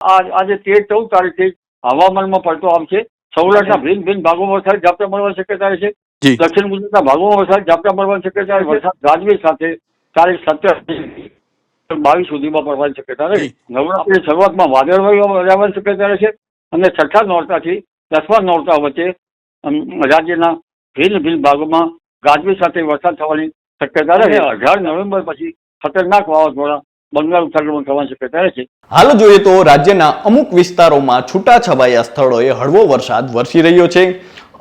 આજ તેર ચૌદ તારીખથી હવામાનમાં પલટો આવશે સૌરાષ્ટ્રના ભિન્ન ભિન્ન ભાગોમાં વરસાદ ઝાપટા મળવાની શક્યતા છે. દક્ષિણ ગુજરાતના ભાગોમાં વરસાદ ઝાપટા મળવાની શક્યતા વરસાદ. ગાજવીજ સાથે તારીખ સત્તર બાવીસ સુધીમાં પડવાની શક્યતા રહી નવરાત્રી શરૂઆતમાં વાદળવાયુ રહેવાની શક્યતા છે અને છઠ્ઠા નોરતાથી દસમા નોરતા વચ્ચે રાજ્યના ભિન્ન ભિન્ન ભાગોમાં ગાજવી સાથે વરસાદ થવાની શક્યતા રહે અઢાર નવેમ્બર પછી ખતરનાક વાવાઝોડા બંગાળ ઉપસાગરમાં થવાની શક્યતા રહે છે. હાલ જોઈએ તો રાજ્યના અમુક વિસ્તારોમાં છૂટાછવાયા સ્થળોએ હળવો વરસાદ વરસી રહ્યો છે.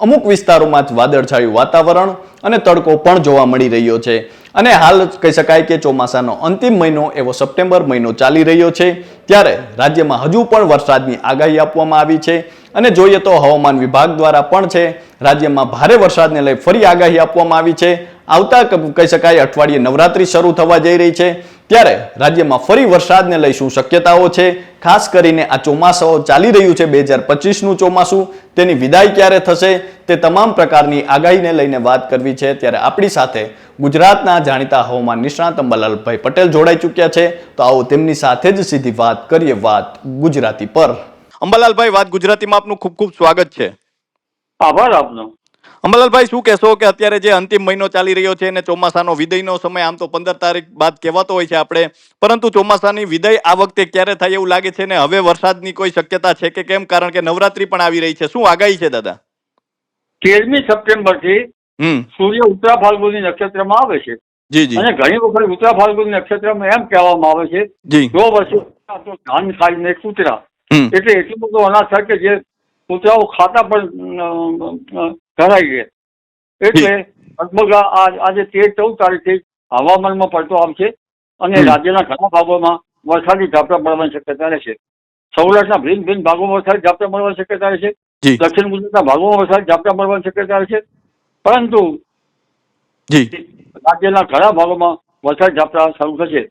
અમુક વિસ્તારોમાં જ વાદળછાયું વાતાવરણ અને તડકો પણ જોવા મળી રહ્યો છે. અને હાલ કહી શકાય કે ચોમાસાનો અંતિમ મહિનો એવો સપ્ટેમ્બર મહિનો ચાલી રહ્યો છે. ત્યારે રાજ્યમાં હજુ પણ વરસાદની આગાહી આપવામાં આવી છે. અને જોઈએ તો હવામાન વિભાગ દ્વારા પણ છે, રાજ્યમાં ભારે વરસાદને લઈ ફરી આગાહી આપવામાં આવી છે. આવતા કહી શકાય અઠવાડિયે નવરાત્રી શરૂ થવા જઈ રહી છે. ત્યારે રાજ્યમાં ફરી વરસાદને લઈ શું શક્યતાઓ છે? ખાસ કરીને આ ચોમાસાઓ ચાલી રહ્યું છે બે હજાર પચીસનું ચોમાસું. તેની વિદાય ક્યારે થશે? તે તમામ પ્રકારની આગાહીને લઈને વાત કરવી છે. ત્યારે આપણી સાથે ગુજરાતના જાણીતા હવામાન નિષ્ણાત અંબાલાલભાઈ પટેલ જોડાઈ ચૂક્યા છે. તો આવો તેમની સાથે જ સીધી વાત કરીએ વાત ગુજરાતી પર. અંબાલાલભાઈ, વાત ગુજરાતીમાં આપનું ખૂબ ખૂબ સ્વાગત છે. આભાર આપનો. અંબાલાલભાઈ શું કહેશો કે અત્યારે જે અંતિમ મહિનો ચાલી રહ્યો છે અને ચોમાસાનો વિદયનો સમય આમ તો પંદર તારીખ બાદ કહેવાતો હોય છે આપણે પરંતુ ચોમાસાની વિદય આ વખતે ક્યારે થાય એવું લાગે છે ને હવે વરસાદની કોઈ શક્યતા છે કે કેમ? કારણ કે નવરાત્રી પણ આવી રહી છે. શું આગાહી છે દાદા? તેરમી સપ્ટેમ્બરથી સૂર્ય ઉત્તરા ફાલ્ગુની નક્ષત્રમાં આવે છે. જી જી. અને ઘણી વખત ઉત્તરા ફાલ્ગુની નક્ષત્રમાં એમ કહેવામાં આવે છે જી. જો વર્ષે ધાન ખાઈને કૂતરા એટલે એટલું બધું અનાજ થાય કે જે કૂતરાઓ ખાતા પણ અમ, એટલે લગભગ આ- આજે તેર ચૌદ તારીખથી હવામાનમાં પલટો આવશે અને રાજ્યના ઘણા ભાગોમાં વરસાદી ઝાપટા પડવાની શક્યતા રહેશે સૌરાષ્ટ્રના ભિન્ન ભિન્ન ભાગોમાં વરસાદી ઝાપટા મળવાની શક્યતા રહેશે દક્ષિણ ગુજરાતના ભાગોમાં વરસાદ ઝાપટા મળવાની શક્યતા રહેશે પરંતુ રાજ્યના ઘણા ભાગોમાં વરસાદ ઝાપટા શરૂ થશે.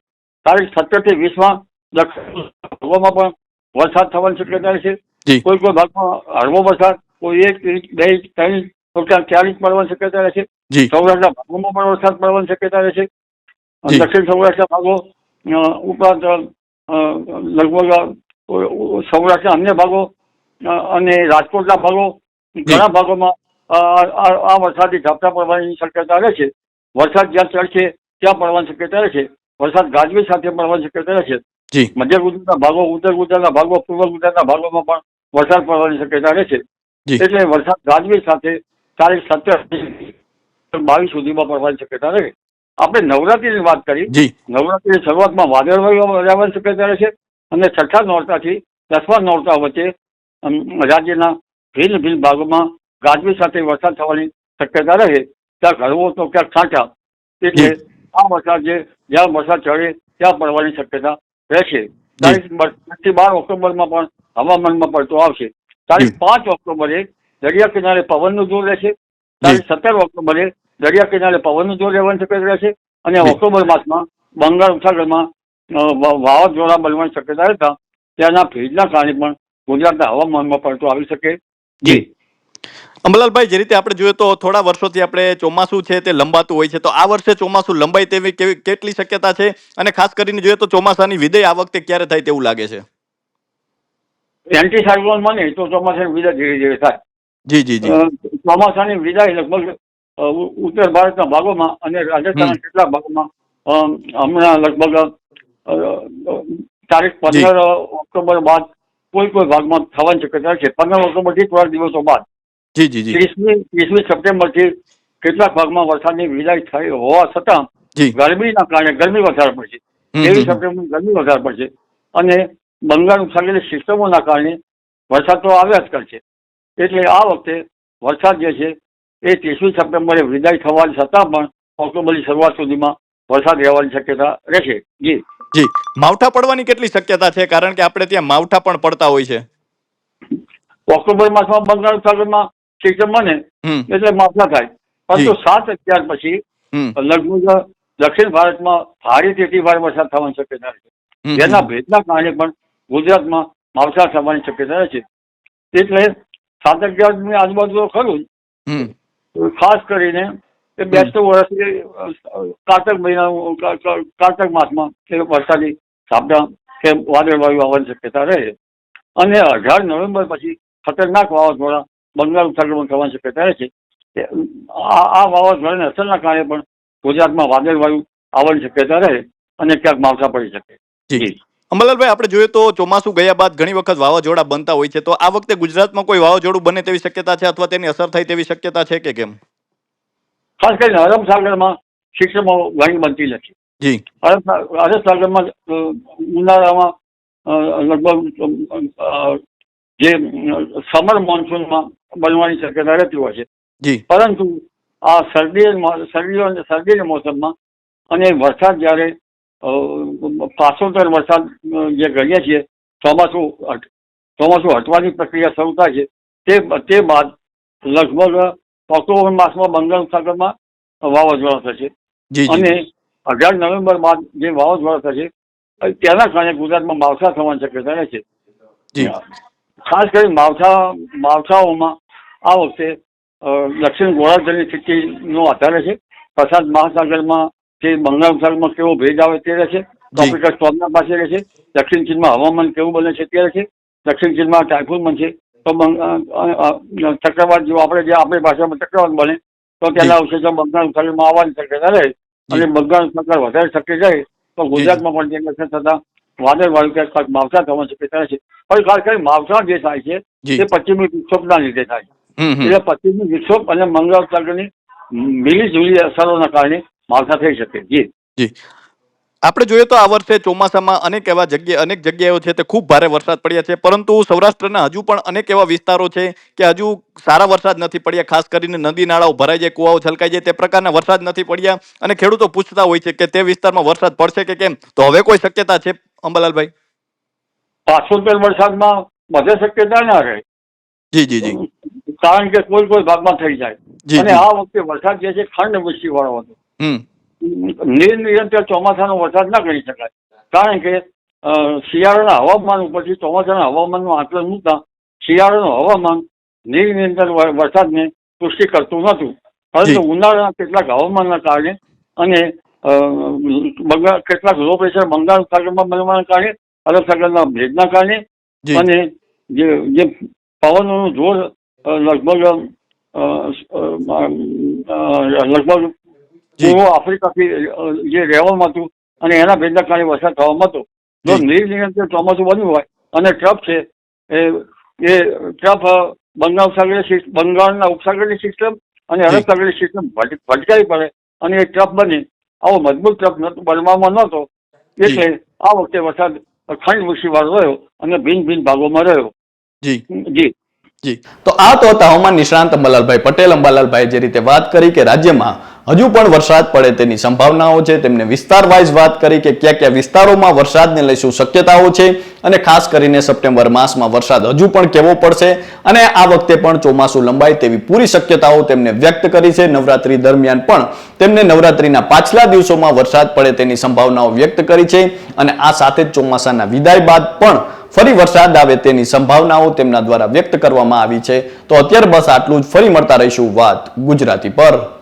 તારીખ સત્તરથી વીસમાં દક્ષિણ ભાગોમાં પણ વરસાદ થવાની શક્યતા રહેશે કોઈ કોઈ ભાગમાં હળવો વરસાદ કોઈ એક ઇંચ બે ઇંચ ત્રણ ઇંચ ટોટલ મળવાની શક્યતા રહેશે. સૌરાષ્ટ્રના ભાગોમાં પણ વરસાદ પડવાની શક્યતા રહેશે. દક્ષિણ સૌરાષ્ટ્રના ભાગો ઉપરાંત લગભગ સૌરાષ્ટ્રના અન્ય ભાગો અને રાજકોટના ભાગો ઘણા ભાગોમાં આ વરસાદી ઝાપટા પડવાની શક્યતા રહેશે. વરસાદ જ્યાં ચડશે ત્યાં પડવાની શક્યતા રહેશે. વરસાદ ગાજવી સાથે પડવાની શક્યતા રહેશે. મધ્ય ગુજરાતના ભાગો ઉત્તર ગુજરાતના ભાગો પૂર્વ ગુજરાતના ભાગોમાં પણ વરસાદ પડવાની શક્યતા રહેશે. એટલે વરસાદ ગાજવી સાથે તારીખ સત્તર બાવીસ સુધીમાં પડવાની શક્યતા રહે આપણે નવરાત્રીની વાત કરી. નવરાત્રીની શરૂઆતમાં વાદળવાયુ રહેવાની શક્યતા રહેશે અને છઠ્ઠા નોરતાથી દસમા નોરતા વચ્ચે રાજ્યના ભિન્ન ભિન્ન ભાગોમાં ગાજવી સાથે વરસાદ થવાની શક્યતા રહે. ત્યાં ઘરવો તો ક્યાંક છાંટા એટલે આ વરસાદ જે જ્યાં વરસાદ ચડે ત્યાં પડવાની શક્યતા રહેશે તારીખ બાર ઓક્ટોબરમાં પણ હવામાનમાં પડતો આવશે. તારીખ પાંચ ઓક્ટોબરે દરિયા કિનારે પવનનું જોર રહેશે. સત્તર ઓક્ટોબરે દરિયા કિનારે પવનનું જોર રહેવાની શક્યતા રહેશે અને ઓક્ટોબર માસમાં બંગાળ ઉપસાગરમાં વાવાઝોડા બનવાની શક્યતા રહેતા ત્યાંના ભેજના કારણે પણ ગુજરાતના હવામાનમાં પડતો આવી શકે. જી. અંબલાલભાઈ જે રીતે આપણે જોઈએ તો થોડા વર્ષોથી આપણે ચોમાસું છે તે લંબાતું હોય છે તો આ વર્ષે ચોમાસું લંબાય તેવી કેવી કેટલી શક્યતા છે? અને ખાસ કરીને જોઈએ તો ચોમાસાની વિદાય આ વખતે ક્યારે થાય તેવું લાગે છે? એન્ટી સાયક્લોન બને તો ચોમાસાની વિદાય ધીરે ધીરે થાય. જી જી જી. ચોમાસાની વિદાય લગભગ ઉત્તર ભારતના ભાગોમાં અને રાજસ્થાનના કેટલાક ભાગોમાં હમણાં લગભગ તારીખ પંદર ઓક્ટોબર બાદ કોઈ કોઈ ભાગમાં થવાની શક્યતા છે. પંદર ઓક્ટોબરથી થોડા દિવસો બાદ. જી જી જી. ત્રીસમી ત્રીસમી સપ્ટેમ્બરથી કેટલાક ભાગમાં વરસાદની વિદાય થઈ હોવા છતાં ગરમીના કારણે ગરમી વધારે પડશે ત્રેવીસ. સપ્ટેમ્બર ગરમી વધારે પડશે અને બંગાળ ઉપસાગરની સિસ્ટમોના કારણે વરસાદ તો આવ્યા જ કરશે. એટલે આ વખતે વરસાદ જે છે એ ત્રીસમી સપ્ટેમ્બરે વિદાય થવાની છતાં પણ ઓક્ટોબરની શરૂઆત સુધીમાં વરસાદ રહેવાની શક્યતા રહેશે. જી. જી. માવઠા પડવાની કેટલી શક્યતા છે? કારણ કે આપણે ત્યાં માવઠા પણ પડતા હોય છે. ઓક્ટોબર માસમાં બંગાળ સાગરમાં સિસ્ટમ બને એટલે માવઠા થાય. પરંતુ. સાત અગિયાર પછી લગભગ દક્ષિણ ભારતમાં ભારેથી અતિ ભારે વરસાદ થવાની શક્યતા છે. જેના ભેદના કારણે પણ ગુજરાતમાં માવઠા થવાની શક્યતા છે. એટલે સાત અગિયારની આજુબાજુ તો ખરું જ. ખાસ કરીને એ બેસતું વર્ષ કારતક મહિના કારતક માસમાં કે વરસાદી ઝાપટા કે વાદળવાયુ આવવાની શક્યતા રહે અને અઢાર નવેમ્બર પછી ખતરનાક વાવાઝોડા બંગાળ ઉપસાગરમાં થવાની શક્યતા રહે છે. આ વાવાઝોડાની અસરના કારણે પણ ગુજરાતમાં વાદળવાયુ આવવાની શક્યતા રહે અને ક્યાંક માવઠા પડી શકે. જી. અંબાલાલભાઈ આપણે જોઈએ તો ચોમાસું ગયા બાદ ઘણી વખત વાવાઝોડા બનતા હોય છે તો આ વખતે ગુજરાતમાં કોઈ વાવાઝોડું બને તેવી શક્યતા છે અથવા તેની અસર થાય તેવી શક્યતા છે કે કેમ? ખાસ કરીને અરબસાગરમાં સાગરમાં શિક્ષણો ઘણી બનતી નથી. જી. અરબસાગરમાં સાગરમાં ઉનાળામાં લગભગ જે સમર મોન્સૂનમાં બનવાની શક્યતા રહેતી હોય છે. જી. પરંતુ આ શરદી શરદીઓ શરદીના મોસમમાં અને વરસાદ જ્યારે અ, વરસાદ જે ગણીએ છીએ ચોમાસું ચોમાસું હટવાની પ્રક્રિયા શરૂ થાય છે. તે તે બાદ લગભગ ઓક્ટોબર માસમાં બંગાળ સાગરમાં વાવાઝોડા થશે. અને અઢાર નવેમ્બર બાદ જે વાવાઝોડા થશે તેના કારણે ગુજરાતમાં માવઠા થવાની શક્યતા રહે છે. ખાસ કરી માવઠા માવઠાઓમાં આ વખતે દક્ષિણ ગોળાર્ધની સ્થિતિનો આધાર છે. પ્રસાદ મહાસાગરમાં કે બંગાળ વિસ્તારમાં કેવો ભેજ આવે તે રહેશે. ટ્રોપિકલ સ્ટોર્મના પાસે રહેશે. દક્ષિણ ચીનમાં હવામાન કેવું બને છે તે રહેશે. દક્ષિણ ચીનમાં ટાઇફૂન બનશે. તો ચક્રવાત જેવું આપણે જે આપણી ભાષામાં ચક્રવાત બને તો તેના અવશેષો બંગાળ વિસ્તારમાં આવવાની શક્યતા રહે અને બંગાળ ઉપસાગર વધારે શક્ય જાય તો ગુજરાતમાં પણ તેની અસર થતા વાદળ વાળું ક્યાંક માવઠા થવાની શક્યતા રહે છે પણ ખાસ કરી માવઠા જે થાય છે. તે પશ્ચિમી વિક્ષોભના લીધે થાય છે. એટલે પશ્ચિમી વિક્ષોભ અને મંગળ ઉપસાગરની મિલી જુલી અસરોના કારણે માવઠા થઈ શકે જી. જી. આપણે જોઈએ તો આ વર્ષે ચોમાસામાં અનેક એવા જગ્યા અનેક જગ્યાઓ છે તે ખૂબ ભારે વરસાદ પડ્યા છે પરંતુ સૌરાષ્ટ્રના હજુ પણ અનેક એવા વિસ્તારો છે કે હજુ સારા વરસાદ નથી પડ્યા ખાસ કરીને નદી નાળાઓ ભરાઈ જાય કુવાઓ છલકાઈ જાય તે પ્રકારના વરસાદ નથી પડ્યા અને ખેડૂતો પૂછતા હોય છે કે તે વિસ્તારમાં વરસાદ પડશે કે કેમ? તો હવે કોઈ શક્યતા છે અંબાલાલભાઈ? પાછોતેર વરસાદમાં બધે શક્યતા ના રહે. જી જી જી. કારણ કે કોઈ કોઈ ભાગમાં થઈ જાય. અને આ વખતે વરસાદ જે છે ખંડ વૃષ્ટિ વાળો હતો. નિરનિરંતર ચોમાસાનો વરસાદ ના કરી શકાય. કારણ કે શિયાળાના હવામાન ઉપરથી ચોમાસાના હવામાનનું આકલન મૂકતા શિયાળાનું હવામાન નિરનિરંતર વરસાદને પુષ્ટિ કરતું નહોતું. પરંતુ ઉનાળાના કેટલાક હવામાનના કારણે અને બંગાળ કેટલાક લો પ્રેશર બંગાળ સાગરમાં બનવાના કારણે અરબ સાગરના ભેજના કારણે અને જે જે પવનોનું જોર લગભગ લગભગ. પૂર્વ આફ્રિકાથી જે રહેવામાં હતું અને એના ભેદના કારણે વરસાદ થવામાં હતો જો નિર્નિયંત્રિત ચોમાસું બન્યું હોય અને ટ્રફ છે એ એ ટ્રફ બંગાળ સિસ્ટ- બંગાળના ઉપસાગરની સિસ્ટમ અને અરબ સાગરની સિસ્ટમ ભટકાવી પડે અને એ ટ્રફ બની. આવો મજબૂત ટ્રફ બનવામાં નહોતો. એટલે આ વખતે વરસાદ ખંડ વૃષ્ટિવાળો રહ્યો અને ભિન્ન ભિન્ન ભાગોમાં રહ્યો. જી. જી. જી. તો આ તો હતા હવામાન નિષ્ણાંત અંબાલાલભાઈ પટેલ અંબાલાલભાઈ જે રીતે વાત કરી કે રાજ્યમાં હજુ પણ વરસાદ પડે તેની સંભાવનાઓ છે. તેમને વિસ્તાર વાઇઝ વાત કરી કે કયા કયા વિસ્તારોમાં વરસાદને લઈ શું શક્યતાઓ છે અને ખાસ કરીને સપ્ટેમ્બર માસમાં વરસાદ હજુ પણ કેવો પડશે અને આ વખતે પણ ચોમાસું લંબાય તેવી પૂરી શક્યતાઓ તેમને વ્યક્ત કરી છે. નવરાત્રી દરમિયાન પણ તેમને નવરાત્રીના પાછલા દિવસોમાં વરસાદ પડે તેની સંભાવનાઓ વ્યક્ત કરી છે અને આ સાથે જ ચોમાસાના વિદાય બાદ પણ ફરી વરસાદ આવે તેની સંભાવનાઓ તેમના દ્વારા વ્યક્ત કરવામાં આવી છે. તો અત્યારે બસ આટલું જ. ફરી મળતા રહીશું વાત ગુજરાતી પર.